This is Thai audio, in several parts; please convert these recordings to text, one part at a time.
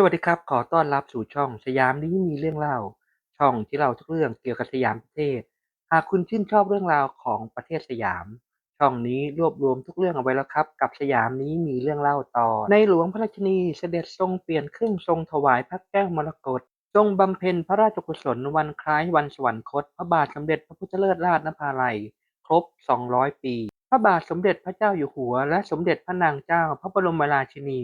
สวัสดีครับ ขอต้อนรับสู่ช่องสยามนี้มีเรื่องเล่า ช่องที่เล่าทุกเรื่องเกี่ยวกับสยามประเทศ หากคุณชื่นชอบเรื่องราวของประเทศสยาม ช่องนี้รวบรวมทุกเรื่องเอาไว้แล้วครับ กับสยามนี้มีเรื่องเล่าตอนในหลวงพระราชินีเสด็จทรงเปลี่ยนเครื่องทรงถวายพระแก้วมรกตทรงบำเพ็ญพระราชกุศลวันคล้ายวันสวรรคต พระบาทสมเด็จพระพุทธเลิศราชนภาลัย ครบ 200 ปี พระบาทสมเด็จพระเจ้าอยู่หัว และสมเด็จพระนางเจ้า พระบรมราชินี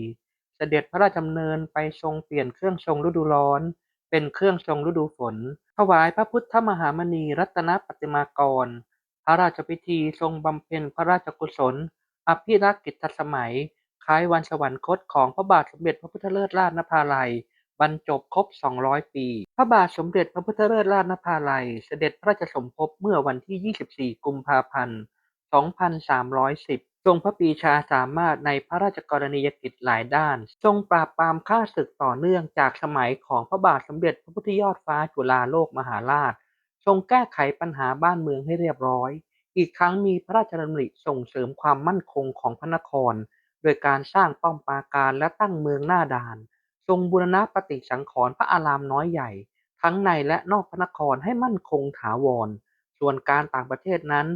เสด็จพระราชดำเนินไปทรงเปลี่ยนเครื่องทรงฤดูร้อน เป็นเครื่องทรงฤดูฝน ถวายพระพุทธมหามณีรัตนปฏิมากร พระราชพิธีทรงบำเพ็ญพระราชกุศล อภิรักษ์กิตติสมัย คล้ายวันสวรรคตของพระบาทสมเด็จพระพุทธเลิศราชนภาลัยบรรจบครบ 200 ปี พระบาทสมเด็จพระพุทธเลิศราชนภาลัย เสด็จพระราชสมภพเมื่อวันที่ 24 กุมภาพันธ์ 2310 ทรงพระปรีชาสามารถในพระราชกรณียกิจหลายด้าน ทรงปราบปรามข้าศึกต่อเนื่องจากสมัยของพระบาทสมเด็จพระพุทธยอดฟ้าจุฬาโลกมหาราช ทรงแก้ไขปัญหาบ้านเมืองให้เรียบร้อย อีกทั้งมีพระราชดำริส่งเสริมความมั่นคงของพระนคร โดยการสร้างป้อมปราการและตั้งเมืองหน้าด่าน ทรงบูรณะปฏิสังขรณ์พระอารามน้อยใหญ่ ทั้งในและนอกพระนครให้มั่นคงถาวร ส่วนการต่างประเทศนั้น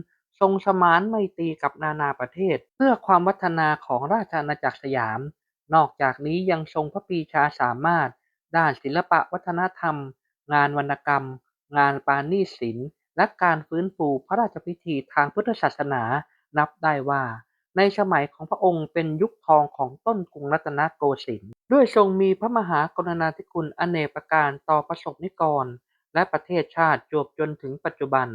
ทรงสมานไมตรีกับนานาประเทศ เพื่อความวัฒนาของราชอาณาจักรสยาม นอกจากนี้ยังทรงพระปีชาสามารถ ด้านศิลปวัฒนธรรม งานวรรณกรรม งานปาณีศิลป์และการฟื้นฟูพระราชพิธีทางพุทธศาสนานับได้ว่า ในสมัยของพระองค์เป็นยุคทองของต้นกรุงรัตนโกสินทร์ด้วยทรงมีพระมหากรุณาธิคุณอเนกประการต่อประสบนิกร และประเทศชาติจวบจนถึงปัจจุบัน